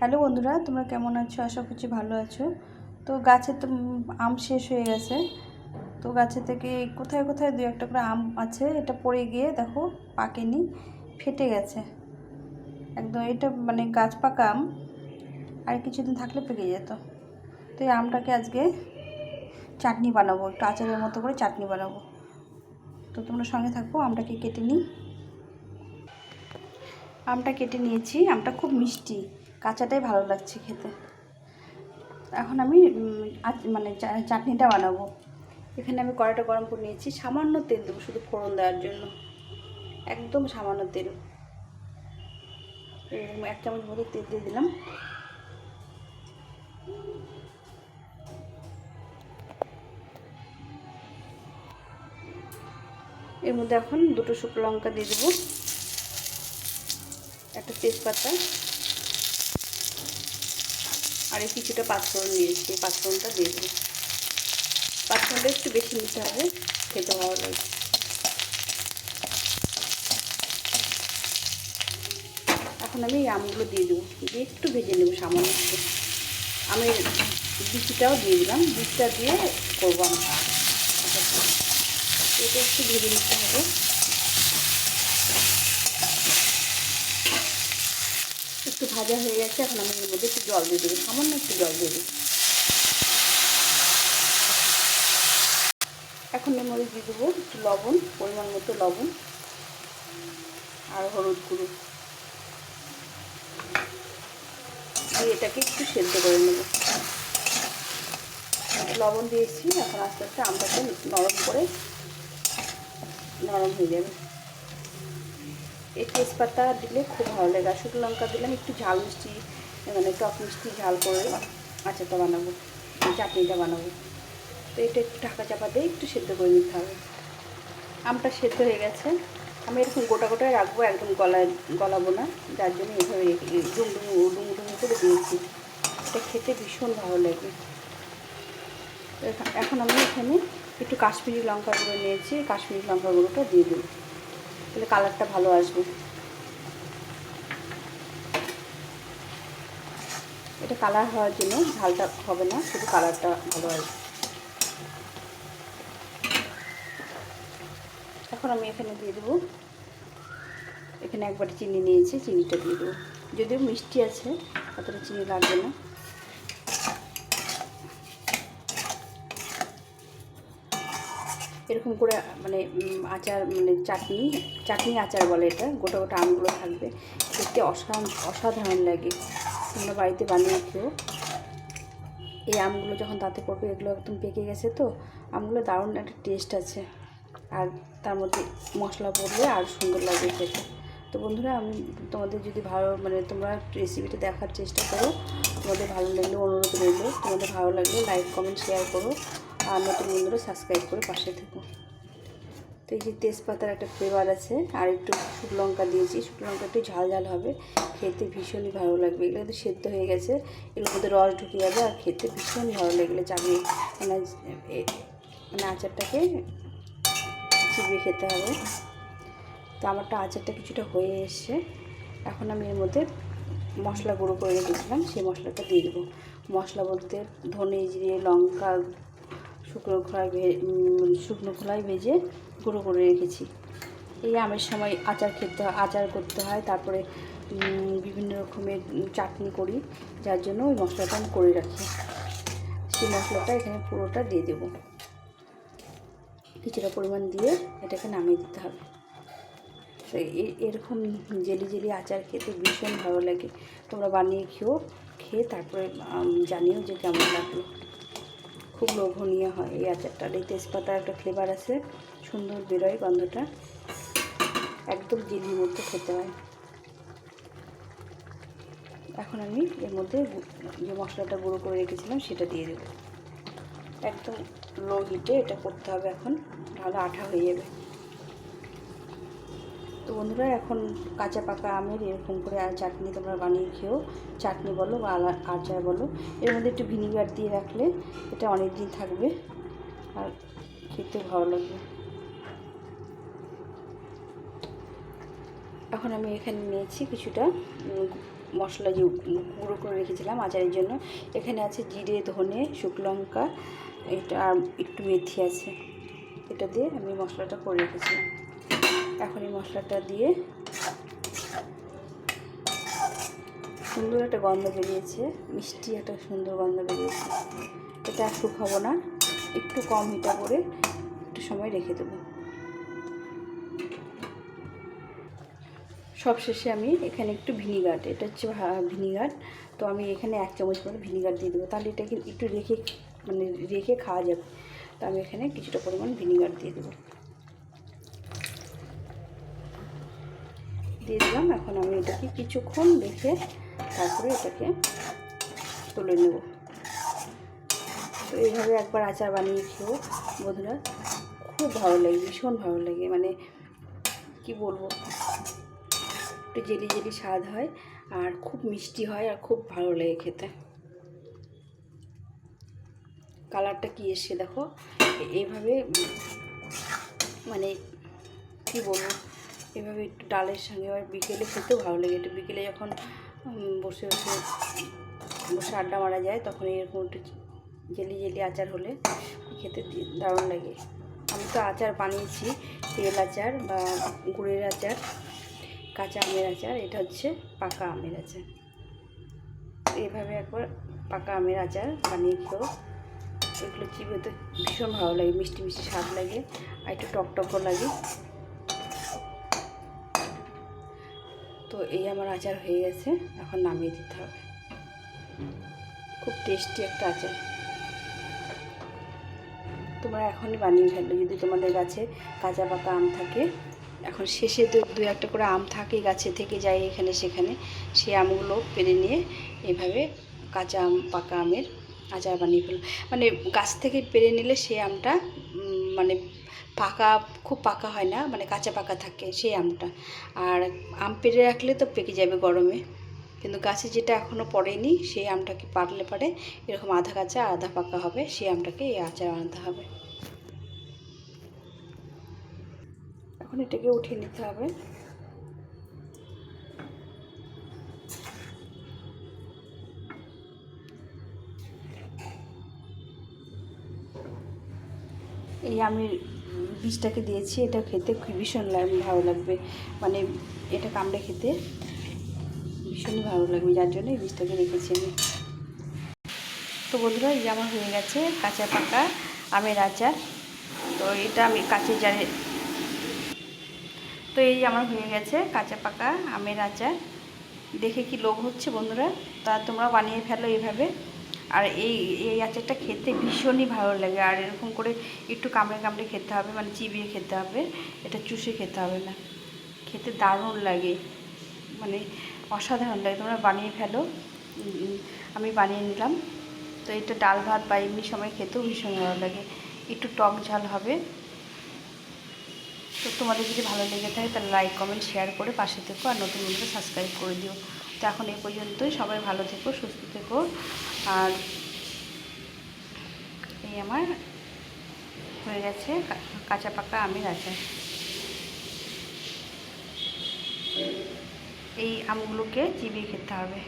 Hello বন্ধুরা, তোমরা কেমন আছো? আশা করছি ভালো আছো। তো গাছে তো আম শেষ হয়ে গেছে। তো গাছে থেকে কোথায় কোথায় দু একটা করে আম আছে, এটা পড়ে গিয়ে দেখো পাকেনি, ফেটে গেছে। একদম এটা মানে গাছ পাকা আম, আর কিছুদিন থাকলে পেকে যেত। তো এই আমটাকে আজকে চাটনি বানাবো, একটু আচারের মতো করে চাটনি বানাবো। তো তোমরা সঙ্গে থাকব আমটাকে কেটে নিই। আমটা কেটে নিয়েছি, আমটা খুব মিষ্টি। কাঁচাটাই ভালো লাগছে খেতে। এখন আমি মানে চাটনিটা বানাবো। এখানে আমি কড়াটা গরম করে নিয়েছি। সামান্য তেল দেবো, শুধু ফোড়ন দেওয়ার জন্য। একদম সামান্য তেল। এক চামচ মতো তেল দিয়ে দিলাম। এর মধ্যে এখন দুটো শুকনো লঙ্কা দিয়ে দেবো। একটা তেজপাতা। আর এই কিছুটা পাঁচফোড়ন নিয়েছি পাঁচফোড়নটা দিয়ে দেবো। পাঁচফোড়নটা একটু বেশি নিতে হবে, খেতে ভালো লাগে এখন আমি এই আমগুলো দিয়ে দেবো। দিয়ে একটু ভেজে নেব সামান্য একটু। আমের বিচিটাও দিয়ে দিলাম। বিচিটা দিয়ে করব আমি এটা একটু ভেজে নিতে হবে। একটু ভাজা হয়ে গেছে, এখন আমি এর মধ্যে একটু জল দিয়ে দেবো, সামান্য একটু জল দিয়ে দেবো। এখন এর মধ্যে দিয়ে দেবো একটু লবণ, পরিমাণ মতো লবণ আর হলুদ গুঁড়ো। দিয়ে এটাকে একটু সেদ্ধ করে নেব। লবণ দিয়েছি, এখন আস্তে আস্তে আমটাকে নরম করে, নরম হয়ে যাবে। এই তেজপাতা দিলে খুব ভালো লাগে। আর শুকনো লঙ্কা দিলাম একটু ঝাল মিষ্টি মানে টক মিষ্টি ঝাল করে আচারটা বানাবো। চাটনিটা বানাবো। তো এটা একটু ঢাকা চাপা দিয়ে একটু সেদ্ধ করে নিতে হবে। আমটা সেদ্ধ হয়ে গেছে। আমি এরকম গোটা গোটায় রাখব, একদম গলায় গলাবো না। যার জন্য এইভাবে ডুমডুম ডুমডুম করে দিয়েছি। এটা খেতে ভীষণ ভালো লাগে। এখন আমি এখানে একটু কাশ্মীরি লঙ্কা গুঁড়ো নিয়েছি। কাশ্মীরি লঙ্কা গুঁড়োটা দিয়ে দেবো। তাহলে কালারটা ভালো আসবে। এটা কালার হওয়ার জন্য ঝালটা হবে না, শুধু কালারটা ভালো আসবে। এখন আমি এখানে দিয়ে দেবো। এখানে একবার চিনি নিয়েছি, চিনিটা দিয়ে দেবো। যদিও মিষ্টি আছে, অতটা চিনি লাগবে না। এরকম করে মানে আচার মানে চাটনি চাটনি আচার বলে এটা, গোটা গোটা আমগুলো থাকবে। দেখতে অসাধারণ অসাধারণ লাগে। তোমরা বাড়িতে বানিয়ে খেও। এই আমগুলো যখন দাঁতে পড়বে, এগুলো একদম পেকে গেছে তো, আমগুলো দারুণ একটা টেস্ট আছে। আর তার মধ্যে মশলা পড়লে আর সুন্দর লাগবে খেতে। তো বন্ধুরা, আমি তোমাদের যদি ভালো মানে তোমরা রেসিপিটা দেখার চেষ্টা করো, তোমাদের ভালো লাগলে অনুরোধ রইল। তোমাদের ভালো লাগলে লাইক কমেন্ট শেয়ার করো। আর নতুন বন্ধুরা সাবস্ক্রাইব করে পাশে থেকো। তো এই যে তেজপাতার একটা ফ্লেভার আছে, আর একটু শুকনো লঙ্কা দিয়েছি। শুকনো লঙ্কা একটু ঝাল ঝাল হবে, খেতে ভীষণই ভালো লাগবে। এগুলো কিন্তু সেদ্ধ হয়ে গেছে এগুলোর মধ্যে রস ঢুকে যাবে আর খেতে ভীষণ ভালো লাগলে চাবি মানে মানে আচারটাকে চিবিয়ে খেতে হবে। তো আমারটা আচারটা কিছুটা হয়ে এসছে। এখন আমি এর মধ্যে মশলা গুঁড়ো করে রেখেছিলাম, সেই মশলাটা দিয়ে দেবো। মশলা বলতে ধনে জিরে লঙ্কা শুকনো খোলায় শুকনো খোলায় ভেজে গুঁড়ো করে রেখেছি। এই আমের সময় আচার খেতে হয়, আচার করতে হয়, তারপরে বিভিন্ন রকমের চাটনি করি, যার জন্য ওই মশলাটা আমি করে রাখি। সেই মশলাটা এখানে পুরোটা দিয়ে দেবো। কিছুটা পরিমাণ দিয়ে এটাকে নামিয়ে দিতে হবে। তো এরকম জেলি জেলি আচার খেতে ভীষণ ভালো লাগে। তোমরা বানিয়ে খেও খেয়ে তারপরে জানিও যে কেমন লাগল। খুব লোভনীয় হয় এই আচারটা এই তেজপাতার একটা ফ্লেভার আছে, সুন্দর বেরোয় গন্ধটা। একদম জিনির মধ্যে খেতে হয়। এখন আমি এর মধ্যে যে মশলাটা গুঁড়ো করে রেখেছিলাম সেটা দিয়ে দেবো। একদম লো হিটে এটা করতে হবে এখন তাহলে আঠা হয়ে যাবে। বন্ধুরা, এখন কাঁচা পাকা আমের এরকম করে আর চাটনি তোমরা বানিয়ে খেও। চাটনি বলো বা আচার বলো। এর মধ্যে একটু ভিনিগার দিয়ে রাখলে এটা অনেক দিন থাকবে আর খেতে ভালো লাগবে। এখন আমি এখানে নিয়েছি কিছুটা মশলা যে গুঁড়ো করে রেখেছিলাম আচারের জন্য। এখানে আছে জিরে, ধনে শুকলঙ্কা এটা আর একটু মেথি আছে। এটা দিয়ে আমি মশলাটা করে রেখেছিলাম। এখন এই মশলাটা দিয়ে সুন্দর একটা গন্ধ বেরিয়েছে, মিষ্টি একটা সুন্দর গন্ধ বেরিয়েছে। এটা শুকাবো না, একটু কম হিটা করে একটু সময় রেখে দেবো। সবশেষে আমি এখানে একটু ভিনিগার, এটা হচ্ছে ভিনিগার। তো আমি এখানে এক চামচ মতো ভিনিগার দিয়ে দেবো। তাহলে এটাকে একটু রেখে মানে রেখে খাওয়া যাবে। তো আমি এখানে কিছুটা পরিমাণ ভিনিগার দিয়ে দেবো। দিয়ে দিলাম। এখন আমি এটাকে কিছুক্ষণ রেখে তারপরে এটাকে তুলে নেব। তো এইভাবে একবার আচার বানিয়ে খেও বন্ধুরা খুব ভালো লাগে, ভীষণ ভালো লাগে। মানে কি বলব? একটু জেলি জেলি স্বাদ হয় আর খুব মিষ্টি হয় আর খুব ভালো লাগে খেতে। কালারটা কি এসছে দেখো? এইভাবে মানে কি বলব? এভাবে একটু ডালের সঙ্গে আবার বিকেলে খেতেও ভালো লাগে। একটু বিকেলে যখন বসে বসে বসে আড্ডা মারা যায়, তখন এরকম একটু জেলি জেলি আচার হলে খেতে দারুণ লাগে। আমি তো আচার বানিয়েছি, তেল আচার বা গুড়ের আচার, কাঁচা আমের আচার। এটা হচ্ছে পাকা আমের আচার। এভাবে একবার পাকা আমের আচার বানিয়ে খেও। এগুলো চিবে তো ভীষণ ভালো লাগে, মিষ্টি মিষ্টি স্বাদ লাগে, আর একটু টকটকও লাগে। তো এই আমার আচার হয়ে গেছে, এখন নামিয়ে দিতে হবে। খুব টেস্টি একটা আচার। তোমরা এখনই বানিয়ে ফেলবে, যদি তোমাদের গাছে কাঁচা পাকা আম থাকে। এখন শেষে তো দু একটা করে আম থাকে, গাছে থেকে যায় এখানে সেখানে। সেই আমগুলো পেরে নিয়ে এভাবে কাঁচা আম, পাকা আমের আচার বানিয়ে ফেলো মানে গাছ থেকে পেরে নিলে সেই আমটা মানে পাকা, খুব পাকা হয় না মানে কাঁচা পাকা থাকে সেই আমটা। আর আম পেরে রাখলে তো পেকে যাবে গরমে। কিন্তু গাছে যেটা এখনও পড়েনি, সেই আমটাকে পারলে পারে এরকম আধা কাঁচা আধা পাকা হবে, সেই আমটাকে এই আচার আনতে হবে। এখন এটাকে উঠিয়ে নিতে হবে। এই আমি বীজটাকে দিয়েছি, এটা খেতে ভীষণ ভালো লাগবে। মানে এটা কামড়ে খেতে ভীষণই ভালো লাগবে, যার জন্য এই বীজটাকে রেখেছি আমি। তো বন্ধুরা, এই আমার হয়ে গেছে কাঁচা পাকা আমের আচার। তো এটা আমি কাঁচে জারে তো এই আমার হয়ে গেছে কাঁচা পাকা আমের আচার। দেখে কি লোভ হচ্ছে বন্ধুরা? তা তোমরা বানিয়ে ফেলো এইভাবে। আর এই এই আচারটা খেতে ভীষণই ভালো লাগে। আর এরকম করে একটু কামড়ে কামড়ে খেতে হবে মানে চিবিয়ে খেতে হবে, এটা চুষে খেতে হবে না। খেতে দারুণ লাগে। মানে অসাধারণ লাগে। তোমরা বানিয়ে ফেলো। আমি বানিয়ে নিলাম। তো এটা ডাল ভাত বা এমনি সময় খেতেও ভীষণ ভালো লাগে। একটু টক ঝাল হবে। তো তোমাদের যদি ভালো লেগে থাকে, তাহলে লাইক কমেন্ট শেয়ার করে পাশে থেকো। আর নতুন বন্ধুরা সাবস্ক্রাইব করে দিও। তো এখন এই পর্যন্তই। সবাই ভালো থেকো, সুস্থ থেকো। আর এই আমার হয়ে গেছে কাঁচা পাকা আমের আচার। এই আমগুলোকে চিবিয়ে খেতে হবে।